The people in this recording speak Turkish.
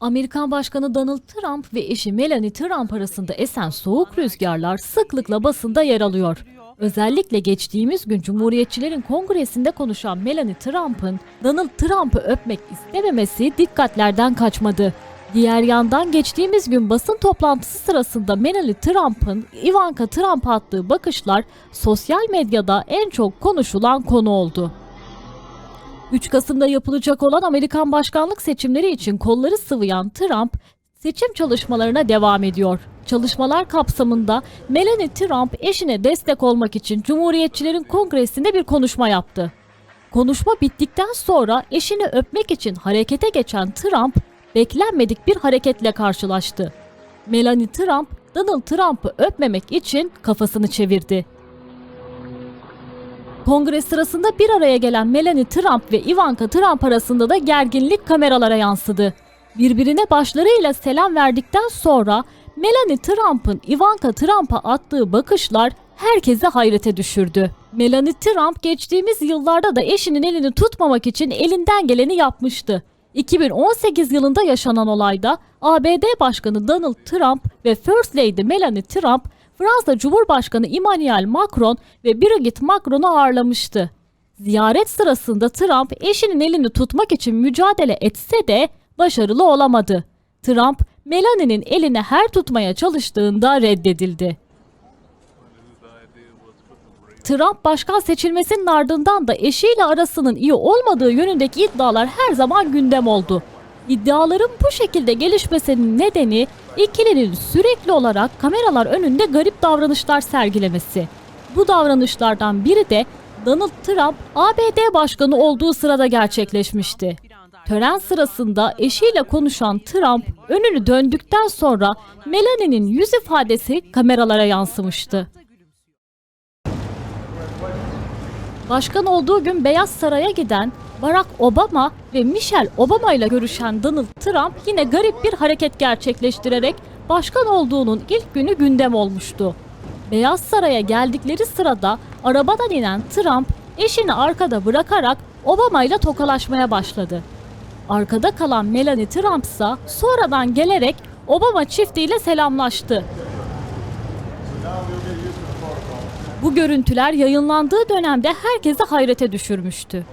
Amerikan Başkanı Donald Trump ve eşi Melania Trump arasında esen soğuk rüzgarlar sıklıkla basında yer alıyor. Özellikle geçtiğimiz gün Cumhuriyetçilerin Kongresi'nde konuşan Melania Trump'ın Donald Trump'ı öpmek istememesi dikkatlerden kaçmadı. Diğer yandan geçtiğimiz gün basın toplantısı sırasında Melania Trump'ın Ivanka Trump'a attığı bakışlar sosyal medyada en çok konuşulan konu oldu. 3 Kasım'da yapılacak olan Amerikan başkanlık seçimleri için kolları sıvayan Trump, seçim çalışmalarına devam ediyor. Çalışmalar kapsamında Melania Trump eşine destek olmak için Cumhuriyetçilerin Kongresi'nde bir konuşma yaptı. Konuşma bittikten sonra eşini öpmek için harekete geçen Trump, beklenmedik bir hareketle karşılaştı. Melania Trump, Donald Trump'ı öpmemek için kafasını çevirdi. Kongre sırasında bir araya gelen Melania Trump ve Ivanka Trump arasında da gerginlik kameralara yansıdı. Birbirine başlarıyla selam verdikten sonra Melania Trump'ın Ivanka Trump'a attığı bakışlar herkesi hayrete düşürdü. Melania Trump geçtiğimiz yıllarda da eşinin elini tutmamak için elinden geleni yapmıştı. 2018 yılında yaşanan olayda ABD Başkanı Donald Trump ve First Lady Melania Trump Fransa Cumhurbaşkanı Emmanuel Macron ve Brigitte Macron'u ağırlamıştı. Ziyaret sırasında Trump eşinin elini tutmak için mücadele etse de başarılı olamadı. Trump, Melania'nın eline her tutmaya çalıştığında reddedildi. Trump başkan seçilmesinin ardından da eşiyle arasının iyi olmadığı yönündeki iddialar her zaman gündem oldu. İddiaların bu şekilde gelişmesinin nedeni ikilinin sürekli olarak kameralar önünde garip davranışlar sergilemesi. Bu davranışlardan biri de Donald Trump ABD başkanı olduğu sırada gerçekleşmişti. Tören sırasında eşiyle konuşan Trump önünü döndükten sonra Melania'nın yüz ifadesi kameralara yansımıştı. Başkan olduğu gün Beyaz Saray'a giden Barack Obama ve Michelle Obama ile görüşen Donald Trump yine garip bir hareket gerçekleştirerek başkan olduğunun ilk günü gündem olmuştu. Beyaz Saray'a geldikleri sırada arabadan inen Trump eşini arkada bırakarak Obama ile tokalaşmaya başladı. Arkada kalan Melania Trump ise sonradan gelerek Obama çiftiyle selamlaştı. Bu görüntüler yayınlandığı dönemde herkesi hayrete düşürmüştü.